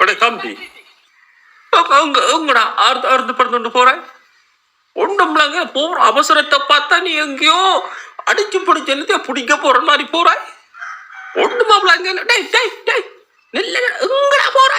அடே தம்பி. அங்க- அங்க எங்கடா ஆர்ந்து ஆர்ந்து படுத்துட்டு போறேன் ஒண்ணும்லங்க போற அவசரத்தை பார்த்தா நீ எங்கேயோ அடிச்சு பிடிச்சு என்னத்தைய பிடிக்க போற மாதிரி போறாய் ஒண்ணுமாப்லங்க டேய் டேய் டேய் நெல்ல எங்கடா போற?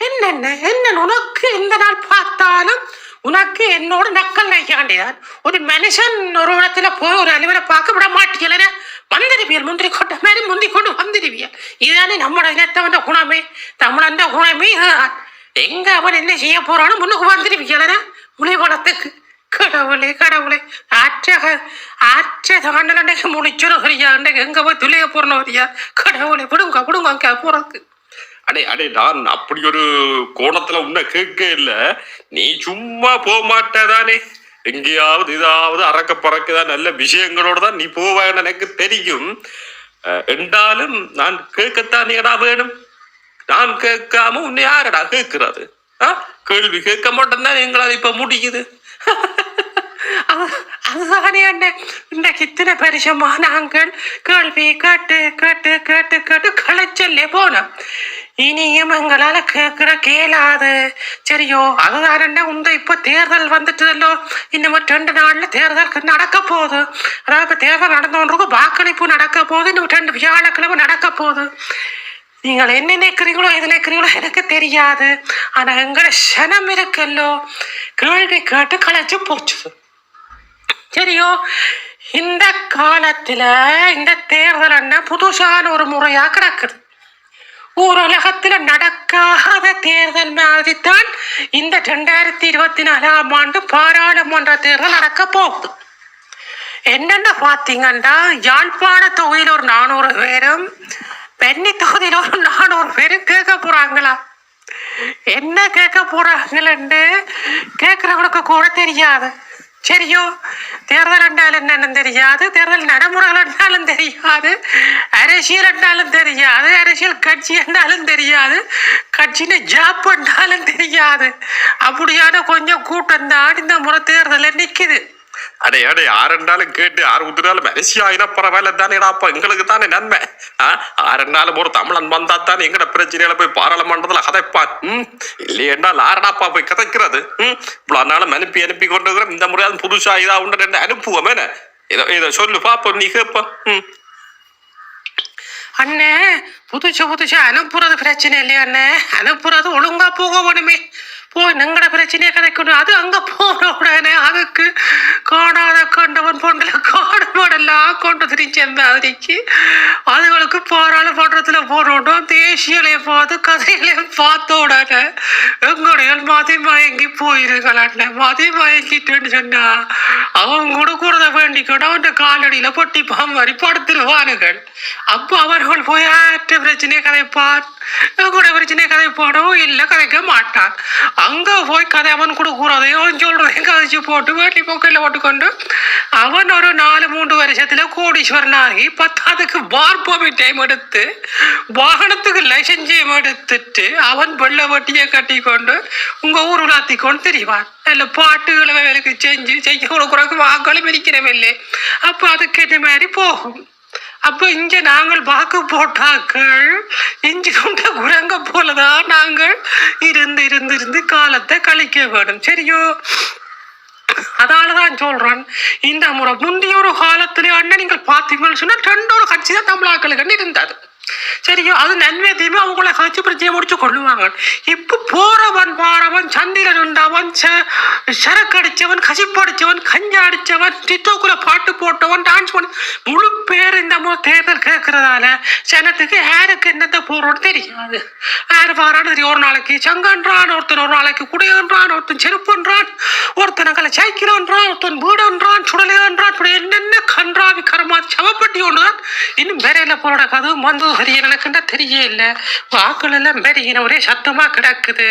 என்னென்ன என்ன உனக்கு எந்த நாள் பார்த்தாலும் உனக்கு என்னோட நக்கல் நைக்காண்டிதான் ஒரு மனுஷன் ஒரு இடத்துல போய் ஒரு அலுவலை பார்க்க விட மாட்டீங்களே வந்திருவியல். முந்திரி கொட்ட மாதிரி முந்தி கொண்டு வந்திருவியல். இதுதானே நம்மளோட இனத்தவன் குணமே? தமிழன் குணமே இதுதான் எங்க அவன் என்ன செய்ய போறான்னு முன்னுக்கு வந்திருவியலனா முளைவளத்துக்கு கடவுளே கடவுளே. ஆற்ற ஆற்ற தாண்டலண்டைக்கு முடிச்சுருகிறியா எங்க போய் போறணும் போறனவரியா கடவுளே விடுங்க விடுங்க அங்க போறதுக்கு. அடே அடே நான் அப்படி ஒரு கோணத்துல உன்னை கேட்க இல்ல. நீ சும்மா போக மாட்டேதானே? எங்கேயாவது இதாவது அறக்க பறக்க நல்ல விஷயங்களோட தான் நீ போவேன்னு எனக்கு தெரியும். என்றாலும் நான் கேட்கத்தான் கேட்கத்தானேடா வேணும்? நான் கேட்காம உன்னை யாரடா கேட்கிறது? கேள்வி கேட்க மாட்டேன்னா எங்களால் இப்ப முடியுது. அதுதானே அண்ணன் இன்றைக்கு இத்தனை பரிசமா நாங்கள்? கேள்வி கேட்டு கேட்டு கேட்டு கேட்டு களைச்சல்லே போனோம். இனியும் எங்களால கேட்கிற கேளாது. சரியோ அதுதான் என்ன உந்த இப்ப தேர்தல் வந்துட்டுதல்லோ? இன்னமும் ரெண்டு நாள்ல தேர்தல் நடக்க போகுது. அதாவது இப்ப தேர்தல் நடந்தவங்களுக்கு வாக்களிப்பு நடக்க போகுது இன்னும் ரெண்டு வியாழக்கிழமை நடக்க போகுது. நீங்கள் என்ன நினைக்கிறீங்களோ எது நினைக்கிறீங்களோ எனக்கு தெரியாது. ஆனா எங்கட சனம் இருக்கல்லோ? கேள்வி கேட்டு களைச்சு போச்சு சரியோ இந்த காலத்துல இந்த தேர்தல் என்ன புதுசான ஒரு முறையா கிடக்குது. ஊரலகத்துல நடக்காத தேர்தல் மாதிரிதான் இந்த ரெண்டாயிரத்தி இருபத்தி நாலாம் ஆண்டு பாராளுமன்ற தேர்தல் நடக்க போகுது. என்னென்ன பார்த்தீங்கன்னா யாழ்ப்பாண தொகுதியில் ஒரு நானூறு பேரும் பெண்ணி தொகுதியில் ஒரு நானூறு பேரும் கேட்க போறாங்களா? என்ன கேட்க போறாங்கன்னு கேட்கறவனுக்கு கூட தெரியாது. சரியோ தேர்தல் என்றால் என்னன்னு தெரியாது. தேர்தல் நடைமுறைகள் என்றாலும் தெரியாது. அரசியல் என்றாலும் தெரியாது. அரசியல் கட்சி என்றாலும் தெரியாது. கட்சின்னு ஜாப் என்றாலும் தெரியாது. அப்படியான கொஞ்சம் கூட்டம் தான் இந்த முறை தேர்தலில் நிற்கிது அடே அடே ஆரெண்டாலும் கேட்டு ஆறு உதிராலும் மனசியாயினா பரவாயில்ல தானேடாப்பா எங்களுக்கு தானே நன்மை. ஆ, ஒரு தமிழன் வந்தா தானே எங்கட பிரச்சனையில போய் பாராளுமன்றத்துல கதைப்பான் ம் இல்லையென்றால் ஆரடாப்பா போய் கதைக்கிறது. ம் இவ்வளோ நாளும் அனுப்பி அனுப்பி கொண்டு இருக்கிறோம் இந்த முறையாவது புதுசா இதா உண்டு ரெண்டு அனுப்புவோமே என்ன? ஏதோ இதை சொல்லு பாப்போம் நீ கேப்பா. ம். அண்ணே புதுசு புதுசா அனுப்புறது பிரச்சனை இல்லையா அண்ணே. அனுப்புறது ஒழுங்கா போக வேணுமே. போய் நங்கட பிரச்சனையை கதைக்கணும் அது அங்க போன உடனே அதுக்கு காணாத கண்டவன் போன்ற காடு மாடெல்லாம் கொண்டு திரிச்ச மாதிரிக்கு அதுகளுக்கு பாராளுமன்றத்தில் போனோம் தேசியலையும் பார்த்து கதைகளையும் பார்த்த உடனே எங்களுடைய மதி மயங்கி போயிருங்கள் அண்ணன் மதி மயங்கிட்டுன்னு சொன்னா அவன் கொடுக்கறத வேண்டிக்கணும் அவன் காலடியில பொட்டி பாம்பறி படுத்துருவானுகள். அப்போ அவர்கள் போய் ஆற்ற பிரச்சனையை கதைப்பான் கூட பிரச்சனை கதை போடவும் இல்லை கதைக்க மாட்டான் அங்கே போய் கதை அவன் கொடுக்குறதையும் அவன் சொல்றதையும் கதைச்சு போட்டு வேட்டி போக்கையில் போட்டுக்கொண்டு அவன் ஒரு நாலு மூன்று வருஷத்தில் கோடீஸ்வரனாகி பத்தாவதுக்கு பார் டைம் எடுத்து வாகனத்துக்கு லைசன்ஸையும் எடுத்துட்டு அவன் வெள்ள வட்டியை கட்டி கொண்டு உங்கள் ஊர் உலாத்தி கொண்டு தெரிவான். நல்ல பாட்டுகளை வேலைக்கு செஞ்சு செஞ்சு கொடுக்குறதுக்கு வாக்களும் இருக்கிறவில்லை அப்போ அதுக்கேற்ற மாதிரி போகும்? அப்போ இங்கே நாங்கள் வாக்கு போட்டாக்கள் இஞ்சி கொண்ட குரங்க போலதான் நாங்கள் இருந்து காலத்தை கழிக்க வேண்டும். சரியோ? அதாலதான் சொல்றேன். இந்த முறை முந்தைய ஒரு காலத்துல அண்ணன் நீங்கள் பார்த்தீங்கன்னு சொன்னா ரெண்டு ஒரு கட்சி தான் தமிழாக்களுக்கு இருந்தது. சரியோ? அது நன்மை அவங்கள கட்சி பிரச்சனையை முடிச்சு கொள்ளுவாங்க. இப்ப போறவன் வாரவன் சந்திரன் உண்டவன் ச- சரக்கு அடிச்சவன் கசிப்பு அடிச்சவன் கஞ்சா அடிச்சவன் டிக்டாக்குல பாட்டு போட்டவன் டான்ஸ் பண்ண முழு தேர்தல் கேட்கறதால ஜனத்துக்கு யாருக்கு என்னத்தை போறோம்னு தெரியாது யார் வாரான்னு தெரியும் ஒரு நாளைக்கு சங்கன்றான் ஒருத்தன் ஒரு நாளைக்கு குடியன்றான் ஒருத்தன் செருப்புன்றான் ஒருத்தன் கலை சைக்கிளான்றான் ஒருத்தன் வீடுன்றான் சுடலையான்றான் இப்படி என்னென்ன கன்றாவி கரமா சவப்பட்டி ஒன்றுதான். இன்னும் வேறையில போற கதவு வந்து தெரிய எனக்குண்டா தெரிய இல்லை. வாக்கள் எல்லாம் பெருகின ஒரே சத்தமா கிடக்குது.